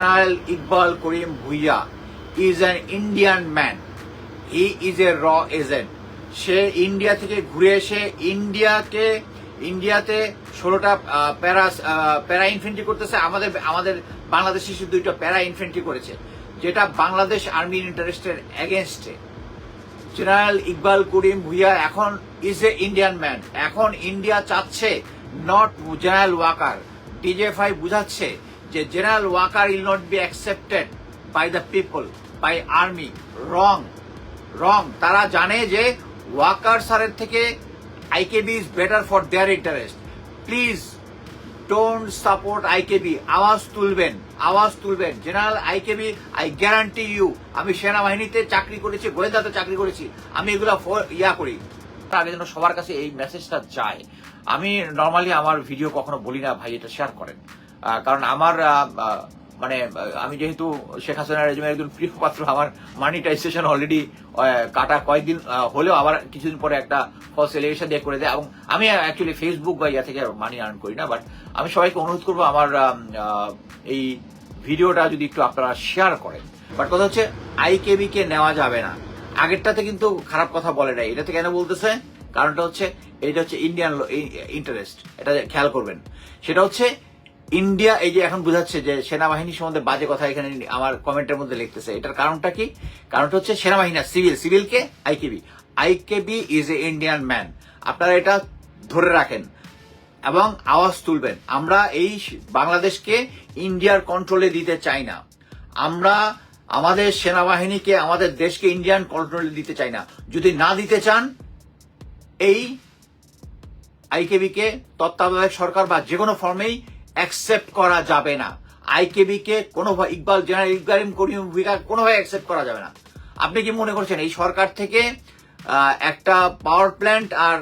Colonel Iqbal Karim Bhuiya is an Indian man. He is a raw agent. সে India থেকে ঘুরে এসে ইন্ডিয়াকে ইন্ডিয়াতে ষোলোটা প্যারা প্যারা ইনফেন্ট্রি করতেছে আমাদের আমাদের বাংলাদেশ শিশু দুইটা প্যারা ইনফেন্ট্রি করেছে, যেটা বাংলাদেশ আর্মির ইন্টারেস্টের এগেনস্টে জেনারেল ইকবাল করিম ভুইয়া এখন ইজ এ ইন্ডিয়ান ম্যান এখন ইন্ডিয়া চাচ্ছে নট জেনারেল ওয়াকার ডিজেফআই বুঝাচ্ছে যে general Waker will not be accepted by the people, by army. Wrong wrong. তারা জানে যে ওয়াকার স্যারের থেকে IKB is better for their interest. Please don't support IKB আওয়াজ তুলবেন আওয়াজ তুলবেন। General IKB I guarantee you, আমি সেনাবাহিনীতে চাকরি করেছি, গোয়েন্দাতে চাকরি করেছি, আমি এগুলো ইয়া করি। আগে যেন সবার কাছে এই মেসেজটা যায়। আমি নর্মালি আমার ভিডিও কখনো বলি না, ভাই, এটা শেয়ার করেন। কারণ আমার মানে আমি যেহেতু শেখ হাসিনা রেজিমের একজন প্রিয় পাত্র, আমার মানিটাইজেশন অলরেডি কাটা কয়েকদিন হলেও আবার কিছুদিন পরে একটা ফলস এলিগেশন দিয়ে করে দেয়। এবং আমি অ্যাকচুয়ালি ফেসবুক বা ইয়া থেকে মানি আর্ন করি না বাট আমি সবাইকে অনুরোধ করব আমার এই ভিডিওটা যদি একটু আপনারা শেয়ার করেন। বাট কথা হচ্ছে আইকেবি কে নেওয়া যাবে না। আগেরটাতে কিন্তু খারাপ কথা বলে নাই। এটাতে কেন বলতেছে? কারণটা হচ্ছে, এটা হচ্ছে ইন্ডিয়ান ইন্টারেস্ট এটা খেয়াল করবেন। সেটা হচ্ছে ইন্ডিয়া এই যে এখন বোঝাচ্ছে যে সেনাবাহিনী সম্বন্ধে বাজে কথা এখানে আমার কমেন্টের মধ্যে লিখতেছে। এটার কারণটা কি? কারণটা হচ্ছে সেনাবাহিনী civil. সিভিলকে IKB. IKB is a Indian man. আপনারা এটা ধরে রাখেন এবং আওয়াজ তুলবেন। আমরা এই বাংলাদেশকে ইন্ডিয়ার কন্ট্রোলে দিতে চাই না। আমরা আমাদের সেনাবাহিনীকে, আমাদের দেশকে ইন্ডিয়ান কন্ট্রোলে দিতে চাই না। যদি না দিতে চান, এই আইকেবি কে তত্ত্বাবধায়ক সরকার বা যে কোনো ফর্মেই অ্যাকসেপ্ট করা যাবে না। আইকেবি কে কোনো ইকবাল, জেনারেল ইকবালিম করিম ভূমিকা কোনোভাবে অ্যাকসেপ্ট করা যাবে না। আপনি কি মনে করছেন এই সরকার থেকে একটা পাওয়ার প্ল্যান্ট আর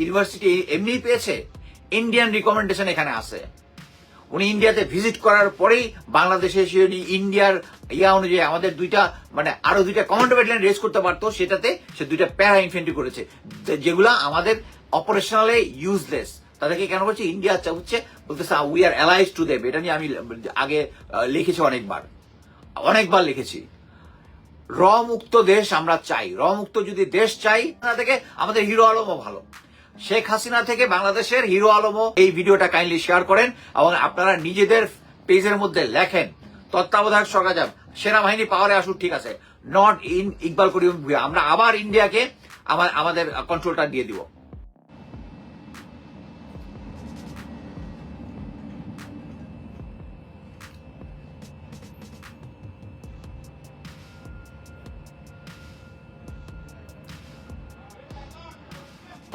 ইউনিভার্সিটি এমনি পেয়েছে? ইন্ডিয়ান রিকমেন্ডেশন এখানে আছে। উনি ইন্ডিয়াতে ভিজিট করার পরেই বাংলাদেশে এসে উনি ইন্ডিয়ার ইয়া অনুযায়ী আমাদের দুইটা মানে আরও দুইটা কমান্ডো ব্যাটালিয়ন রেস করতে পারতো, সেটাতে সে দুইটা প্যারা ইনফেন্ট্রি করেছে। যেগুলা আমাদের অপারেশনালে ইউজলেস তাদেরকে কেন করছে ইন্ডিয়া হচ্ছে বলতেছে উই আর অ্যালাইজ টু দেব এটা নিয়ে আমি, আগে লিখেছি অনেকবার। অনেকবার লিখেছি। র মুক্ত দেশ আমরা চাই। র মুক্ত যদি দেশ চাই থেকে আমাদের হিরো আলমও ভালো। শেখ হাসিনা থেকে বাংলাদেশের হিরো আলমও এই ভিডিওটা কাইন্ডলি শেয়ার করেন এবং আপনারা নিজেদের পেজের মধ্যে লেখেন, তত্ত্বাবধায়ক সরকার সেনাবাহিনী পাওয়ারে আসুক, ঠিক আছে। নট ইন ইকবাল করিম আমরা আবার ইন্ডিয়াকে আমা- আমাদের কন্ট্রোলটা দিয়ে দিব।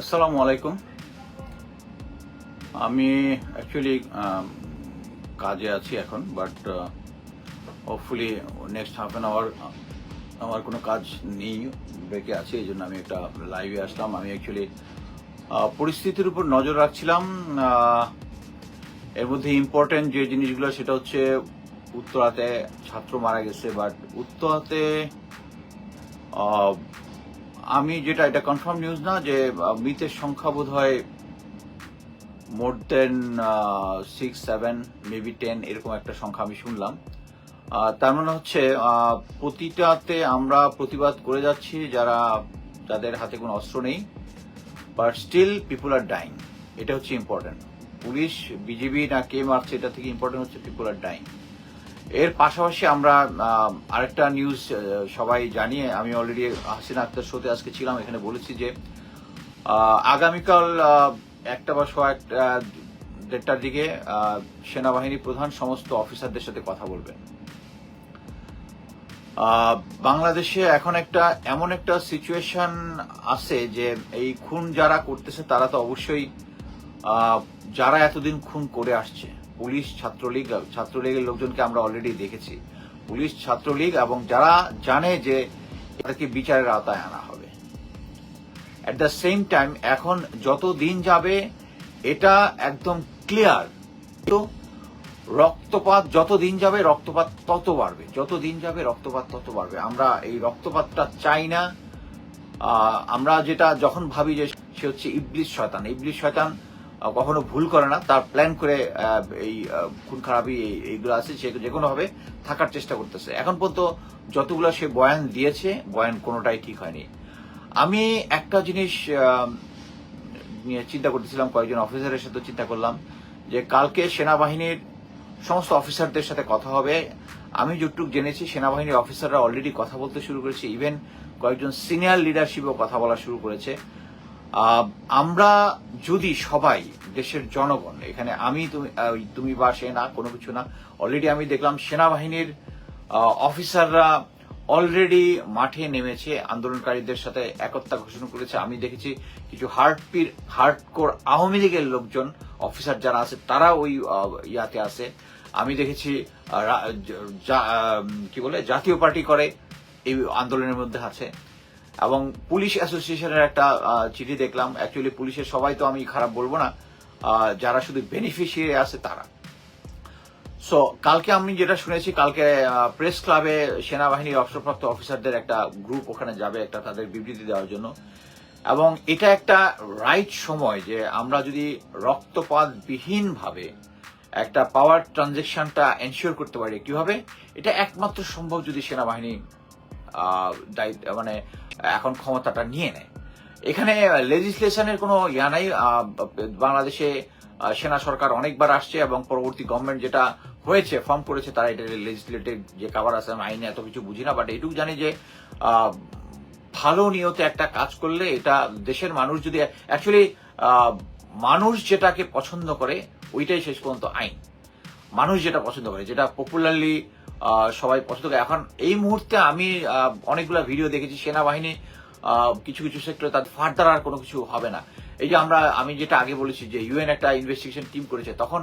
আসসালামু আলাইকুম। আমি অ্যাকচুয়ালি কাজে আছি এখন but hopefully next half an hour আমার কোনো কাজ নেই, ব্রেকে আছে, এই জন্য আমি একটা লাইভে আসলাম। আমি অ্যাকচুয়ালি পরিস্থিতির উপর নজর রাখছিলাম এর মধ্যে ইম্পর্টেন্ট যে জিনিসগুলো, সেটা হচ্ছে উত্তরাতে ছাত্র মারা গেছে বাট উত্তরাতে আমি যেটা, এটা কনফার্ম নিউজ না যে মৃতের সংখ্যা বোধ হয় more than six seven maybe ten এরকম একটা সংখ্যা আমি শুনলাম। তার মানে হচ্ছে প্রতিটাতে আমরা প্রতিবাদ করে যাচ্ছি যারা, যাদের হাতে কোনো অস্ত্র নেই but still people are dying এটা হচ্ছে ইম্পর্টেন্ট পুলিশ বিজেপি না কে মারছে, এটা থেকে ইম্পর্টেন্ট হচ্ছে পিপুল আর ডাইং এর পাশাপাশি আমরা আরেকটা নিউজ সবাই জানিয়ে আমি অলরেডি হাসিনা আক্তার শোতে আজকে ছিলাম এখানে বলেছি যে আগামীকাল একটা বা সোয়া একটা, দেড়টার দিকে সেনাবাহিনী প্রধান সমস্ত অফিসারদের সাথে কথা বলবেন বাংলাদেশে এখন একটা এমন একটা সিচুয়েশন আছে যে এই খুন যারা করতেছে তারা তো অবশ্যই যারা এতদিন খুন করে আসছে। পুলিশ ছাত্রলীগ, ছাত্রলীগের লোকজনকে আমরা অলরেডি দেখেছি। পুলিশ, ছাত্রলীগ এবং যারা জানে যে তাদেরকে বিচারের আওতায় আনা হবে। অ্যাট দ্য সেম টাইম এখন যত দিন যাবে, এটা একদম ক্লিয়ার তো রক্তপাত যত দিন যাবে, রক্তপাত তত বাড়বে। যত দিন যাবে, রক্তপাত তত বাড়বে। আমরা এই রক্তপাতটা চাই না। আমরা যেটা যখন ভাবি যে সে হচ্ছে ইবলিশ শয়তান। ইবলিশ শয়তান কখনো ভুল করে না। তার প্ল্যান করে এই খুন খারাপি এইগুলো আছে, সে যে কোনো ভাবে থাকার চেষ্টা করতেছে। এখন পর্যন্ত যতগুলো সে বয়ান দিয়েছে, বয়ান কোনোটাই ঠিক হয়নি। আমি একটা জিনিস নিয়ে চিন্তা করতেছিলাম, কয়েকজন অফিসারের সাথে চিন্তা করলাম, যে কালকে সেনাবাহিনীর সমস্ত অফিসারদের সাথে কথা হবে। আমি যতটুকু জেনেছি, সেনাবাহিনীর অফিসাররা অলরেডি কথা বলতে শুরু করেছে। ইভেন কয়েকজন সিনিয়র লিডারশিপও কথা বলা শুরু করেছে। আমরা যদি সবাই দেশের জনগণ, এখানে আমি, তুমি তুমি বা সে না, কোনো কিছু না অলরেডি আমি দেখলাম সেনাবাহিনীর অফিসাররা অলরেডি মাঠে নেমেছে, আন্দোলনকারীদের সাথে একতা ঘোষণা করেছে। আমি দেখেছি কিছু হার্টপির হার্ডকোর আওয়ামী লীগের লোকজন অফিসার যারা আছে, তারা ওই ইয়াতে আছে। আমি দেখেছি কি বলে, জাতীয় পার্টি করে, এই আন্দোলনের মধ্যে আছে। এবং পুলিশ অ্যাসোসিয়েশনের একটা চিঠি দেখলাম। অ্যাকচুয়ালি পুলিশের সবাই তো আমি খারাপ বলব না। যারা শুধু বেনিফিশিয়ারি আছে তারা। সো কালকে আমি যেটা শুনেছি, কালকে প্রেস ক্লাবে সেনাবাহিনীর অবসরপ্রাপ্ত অফিসারদের একটা গ্রুপ ওখানে যাবে একটা তাদের বিবৃতি দেওয়ার জন্য। এবং এটা একটা রাইট সময় যে আমরা যদি রক্তপাত বিহীন ভাবে একটা পাওয়ার ট্রানজেকশনটা এনশিওর করতে পারি। কীভাবে? এটা একমাত্র সম্ভব যদি সেনাবাহিনী মানে এখন ক্ষমতাটা নিয়ে নেয়। এখানে লেজিসলেশনের কোনো ইয়া নাই বাংলাদেশে সেনা সরকার অনেকবার আসছে এবং পরবর্তী গভর্নমেন্ট যেটা হয়েছে ফর্ম করেছে, তারা এটা লেজিসলেটিভ যে কাভার আছে আইনে এত কিছু বুঝি না বাট এইটুকু জানি যে ভালো নিয়তে একটা কাজ করলে এটা দেশের মানুষ যদি অ্যাকচুয়ালি মানুষ যেটাকে পছন্দ করে, ওইটাই শেষ পর্যন্ত আইন। মানুষ যেটা পছন্দ করে, যেটা পপুলারলি সবাই পছন্দ করে। এখন এই মুহূর্তে আমি অনেকগুলো ভিডিও দেখেছি, সেনাবাহিনী কিছু কিছু সেক্টরে তাদের ফার্দার আর কোনো কিছু হবে না। এই যে আমরা, আমি যেটা আগে বলেছি যে ইউএন একটা ইনভেস্টিগেশন টিম করেছে, তখন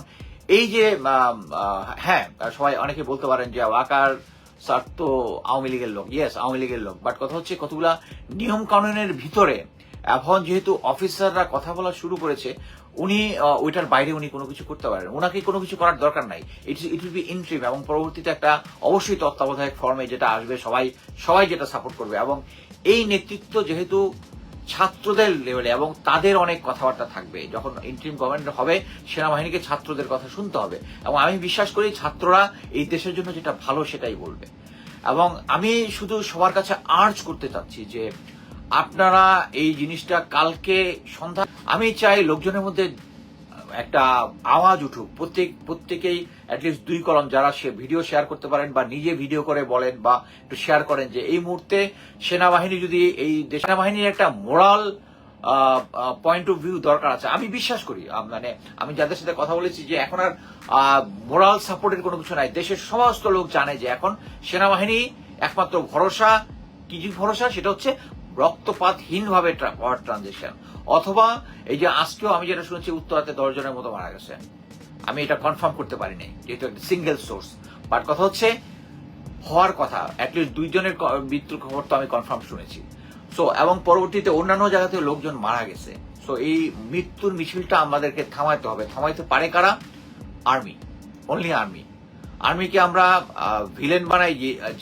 এই যে হ্যাঁ সবাই অনেকে বলতে পারেন যে ওয়াকার স্যার তো আওয়ামী লীগের লোক। ইয়েস আওয়ামী লীগের লোক। বাট কথা হচ্ছে কতগুলা নিয়ম কানুনের ভিতরে, এখন যেহেতু অফিসাররা কথা বলা শুরু করেছে উনি ওইটার বাইরে উনি কোনো কিছু করতে পারেন। ওনাকে কোনো কিছু করার দরকার নাই। It it will be interim এবং পরবর্তীতে একটা অবশ্যই তত্ত্বাবধায়ক ফর্মে যেটা আসবে, সবাই সবাই যেটা সাপোর্ট করবে এবং এই নেতৃত্ব যেহেতু ছাত্রদের লেভেলে এবং তাদের অনেক কথাবার্তা থাকবে, যখন ইন্টারিম গভর্নমেন্ট হবে, সেনাবাহিনীকে ছাত্রদের কথা শুনতে হবে। এবং আমি বিশ্বাস করি ছাত্ররা এই দেশের জন্য যেটা ভালো সেটাই বলবে। এবং আমি শুধু সবার কাছে আর্জ করতে চাচ্ছি যে আপনারা এই জিনিসটা কালকে সন্ধ্যা আমি চাই লোকজনের মধ্যে একটা আওয়াজ উঠুক। প্রত্যেক প্রত্যেকেই অ্যাটলিস্ট দুই কলম যারা সে ভিডিও শেয়ার করতে পারেন বা নিজে ভিডিও করে বলেন বা একটু শেয়ার করেন যে এই মুহূর্তে সেনাবাহিনী যদি এই সেনাবাহিনীর একটা মোরাল পয়েন্ট অফ ভিউ দরকার আছে। আমি বিশ্বাস করি মানে আমি যাদের সাথে কথা বলেছি যে এখন আর মোরাল সাপোর্টের কোনো কিছু নাই। দেশের সমস্ত লোক জানে যে এখন সেনাবাহিনী একমাত্র ভরসা। কি ভরসা, সেটা হচ্ছে রক্তপাতহীন ভাবে পাওয়ার ট্রানজেকশন অথবা এই যে আজকেও আমি যেটা শুনেছি, উত্তরাতে দশ জনের মতো মারা গেছে। আমি এটা কনফার্ম করতে পারিনি, যেহেতু একটা সিঙ্গেল সোর্স বাট কথা হচ্ছে, হওয়ার কথা অ্যাটলিস্ট দুইজনের মৃত্যুর খবর তো আমি কনফার্ম শুনেছি। সো এবং পরবর্তীতে অন্যান্য জায়গাতে লোকজন মারা গেছে। সো এই মৃত্যুর মিছিলটা আমাদেরকে থামাইতে হবে। থামাইতে পারে কারা? আর্মি অনলি আর্মি আর্মিকে আমরা ভিলেন বানাই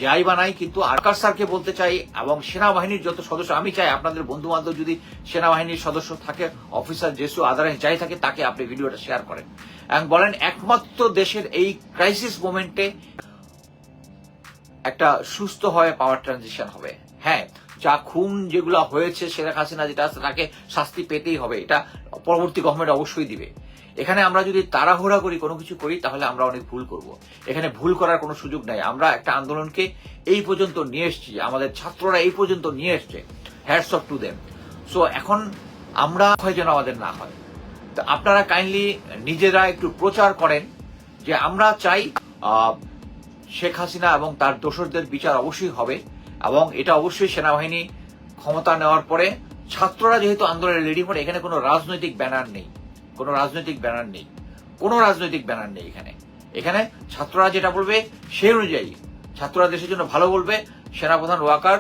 যাই বানাই, কিন্তু আকাশ স্যারকে বলতে চাই, এবং সেনাবাহিনীর যত সদস্য, আমি চাই আপনাদের বন্ধু বান্ধব যদি সেনাবাহিনীর সদস্য থাকে, অফিসার জেসু আদারাইজ যাই থাকে, তাকে আপনি ভিডিওটা শেয়ার করেন। এবং বলেন, একমাত্র দেশের এই ক্রাইসিস মোমেন্টে একটা সুস্থ হয়ে পাওয়ার ট্রানজিশন হবে। হ্যাঁ যা খুন যেগুলো হয়েছে, শেখ হাসিনা যেটা আছে, তাকে শাস্তি পেতেই হবে। এটা পরবর্তী গভর্নমেন্ট অবশ্যই দিবে। এখানে আমরা যদি তাড়াহুড়া করি, কোনো কিছু করি, তাহলে আমরা অনেক ভুল করব। এখানে ভুল করার কোনো সুযোগ নাই। আমরা একটা আন্দোলনকে এই পর্যন্ত নিয়ে এসেছি। আমাদের ছাত্ররা এই পর্যন্ত নিয়ে এসছে। Hats off to them so এখন আমরা হয় যেন আমাদের না হয়। তো আপনারা কাইন্ডলি নিজেরা একটু প্রচার করেন যে আমরা চাই শেখ হাসিনা এবং তার দোসরদের বিচার অবশ্যই হবে এবং এটা অবশ্যই সেনাবাহিনী ক্ষমতা নেওয়ার পরে ছাত্ররা যেহেতু আন্দোলনে রেডি করে এখানে কোনো রাজনৈতিক ব্যানার নেই। কোনো রাজনৈতিক ব্যানার নেই। কোনো রাজনৈতিক ব্যানার নেই এখানে। এখানে ছাত্ররা যেটা বলবে সেই অনুযায়ী ছাত্ররা দেশের জন্য ভালো বলবে। সেনাপ্রধান ওয়াকার,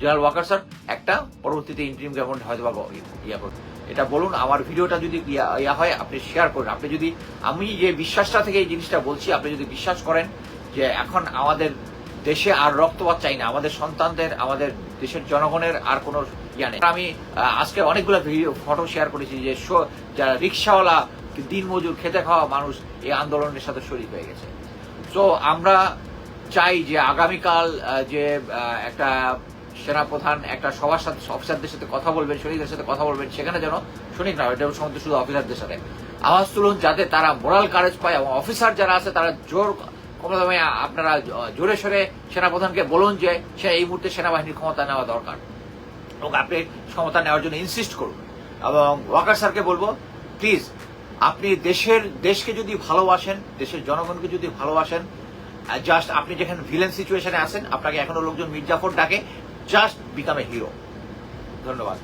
জেনারেল ওয়াকার স্যার, একটা পরবর্তীতে ইন্টারিম গভর্নমেন্ট হয়তো বা ইয়া করবে। এটা বলুন, আমার ভিডিওটা যদি ইয়া- হয়, আপনি শেয়ার করুন। আপনি যদি, আমি যে বিশ্বাসটা থেকে এই জিনিসটা বলছি, আপনি যদি বিশ্বাস করেন যে এখন আমাদের দেশে আর রক্তপাত চাই না, আমাদের সন্তানদের, আমাদের দেশের জনগণের আর কোনো নেই আমি আজকে অনেকগুলো ভিডিও ফটো শেয়ার করেছি যে যারা রিক্সাওয়ালা, দিনমজুর, খেতে খাওয়া মানুষ, এই আন্দোলনের সাথে শরীর হয়ে গেছে। তো আমরা চাই যে আগামীকাল যে একটা সেনাপ্রধান, একটা সবার সাথে অফিসারদের সাথে কথা বলবেন সৈনিকদের সাথে কথা বলবেন, সেখানে যেন সৈনিক না এটা সমস্ত শুধু অফিসারদের সাথে। আওয়াজ তুলুন যাতে তারা মোরাল কারেজ পায় এবং অফিসার যারা আছে, তারা জোর আপনারা জোরে সরে সেনাপ্রধানকে বলুন যে সে এই মুহূর্তে সেনাবাহিনীর ক্ষমতা নেওয়া দরকার। এবং আপনি ক্ষমতা নেওয়ার জন্য ইনসিস্ট করুন। এবং ওয়াকার স্যারকে বলব প্লিজ আপনি দেশের, দেশকে যদি ভালোবাসেন, দেশের জনগণকে যদি ভালোবাসেন জাস্ট আপনি যেখানে ভিলেন সিচুয়েশনে আসেন আপনাকে এখনও লোকজন মির্জাফর ডাকে জাস্ট বিকাম এ হিরো ধন্যবাদ।